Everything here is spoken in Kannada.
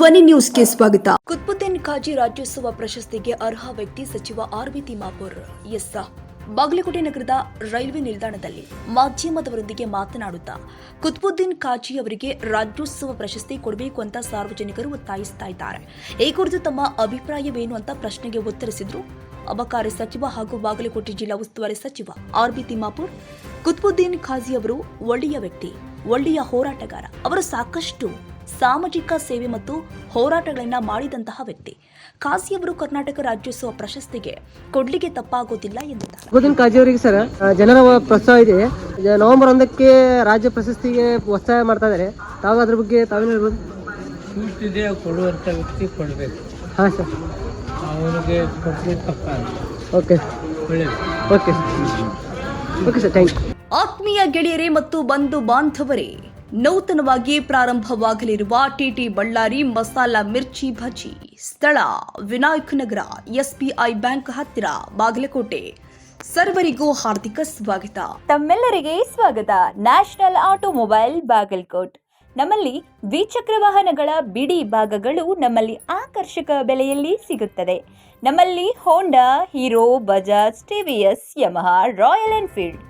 ಧ್ವನಿ ನ್ಯೂಸ್ಗೆ ಸ್ವಾಗತ. ಕುತ್ಬುದ್ದೀನ್ ಖಾಜಿ ರಾಜ್ಯೋತ್ಸವ ಪ್ರಶಸ್ತಿಗೆ ಅರ್ಹ ವ್ಯಕ್ತಿ ಸಚಿವ ಆರ್ ಬಿ ತಿಮ್ಮಾಪುರ್. ಎಸ್. ಬಾಗಲಕೋಟೆ ನಗರದ ರೈಲ್ವೆ ನಿಲ್ದಾಣದಲ್ಲಿ ಮಾಧ್ಯಮದವರೊಂದಿಗೆ ಮಾತನಾಡುತ್ತಾ ಕುತ್ಬುದ್ದೀನ್ ಖಾಜಿ ಅವರಿಗೆ ರಾಜ್ಯೋತ್ಸವ ಪ್ರಶಸ್ತಿ ಕೊಡಬೇಕು ಅಂತ ಸಾರ್ವಜನಿಕರು ಒತ್ತಾಯಿಸ್ತಾ ಇದ್ದಾರೆ. ಈ ಕುರಿತು ತಮ್ಮ ಅಭಿಪ್ರಾಯವೇನು ಅಂತ ಪ್ರಶ್ನೆಗೆ ಉತ್ತರಿಸಿದ್ರು. ಅಬಕಾರಿ ಸಚಿವ ಹಾಗೂ ಬಾಗಲಕೋಟೆ ಜಿಲ್ಲಾ ಉಸ್ತುವಾರಿ ಸಚಿವ ಆರ್ ಬಿ ತಿಮ್ಮಾಪುರ್. ಕುತ್ಬುದ್ದೀನ್ ಖಾಜಿ ಅವರು ಒಳ್ಳೆಯ ವ್ಯಕ್ತಿ, ಒಳ್ಳೆಯ ಹೋರಾಟಗಾರ. ಅವರು ಸಾಕಷ್ಟು ಸಾಮಾಜಿಕ ಸೇವೆ ಮತ್ತು ಹೋರಾಟಗಳನ್ನು ಮಾಡಿದಂತಹ ವ್ಯಕ್ತಿ. ಕಾಸಿಯವರು ಅವರು ಕರ್ನಾಟಕ ರಾಜ್ಯೋತ್ಸವ ಪ್ರಶಸ್ತಿಗೆ ಕೊಡ್ಲಿಗೆ ತಪ್ಪಾಗೋದಿಲ್ಲ ಎಂದಿದ್ದಾರೆ. ಗೋದಿನ ಕಾಜಿಯವರಿಗೆ ಸರ್ ಜನರ ಪ್ರೋತ್ಸಾಹ ಇದೆ. ಜ- ನವೆಂಬರ್ ಒಂದಕ್ಕೆ ರಾಜ್ಯ ಪ್ರಶಸ್ತಿಗೆ ಒತ್ತಾಯ ಮಾಡ್ತಾ ಇದ್ದಾರೆ. ತಾವು ಅದ್ರ ಬಗ್ಗೆ ತಾವೇನು ಕೊಡುವಂಥ ವ್ಯಕ್ತಿ ಕೊಡಬೇಕು. ಹಾಂ ಸರ್. ಅವರಿಗೆ ಕೊಟ್ಟರೆ ತಪ್ಪ ಓಕೆ. ಒಳ್ಳೆಯದು okay okay sir thank you. ಆತ್ಮೀಯ ಗೆಳೆಯರೇ ಮತ್ತು ಬಂಧು ಬಾಂಧವರೇ ನೂತನವಾಗಿ ಪ್ರಾರಂಭವಾಗಲಿರುವ ಟಿಟಿ ಬಳ್ಳಾರಿ ಮಸಾಲಾ ಮಿರ್ಚಿ ಭಜಿ. ಸ್ಥಳ ವಿನಾಯಕ್ ನಗರ, ಎಸ್ಬಿಐ ಬ್ಯಾಂಕ್ ಹತ್ತಿರ, ಬಾಗಲಕೋಟೆ. ಸರ್ವರಿಗೂ ಹಾರ್ದಿಕ ಸ್ವಾಗತ. ತಮ್ಮೆಲ್ಲರಿಗೆ ಸ್ವಾಗತ. National automobile Bagalkot. ನಮ್ಮಲ್ಲಿ ದ್ವಿಚಕ್ರ ವಾಹನಗಳ ಬಿಡಿ ಭಾಗಗಳು ನಮ್ಮಲ್ಲಿ ಆಕರ್ಷಕ ಬೆಲೆಯಲ್ಲಿ ಸಿಗುತ್ತದೆ. ನಮ್ಮಲ್ಲಿ Honda Hero Bajaj TVS Yamaha Royal Enfield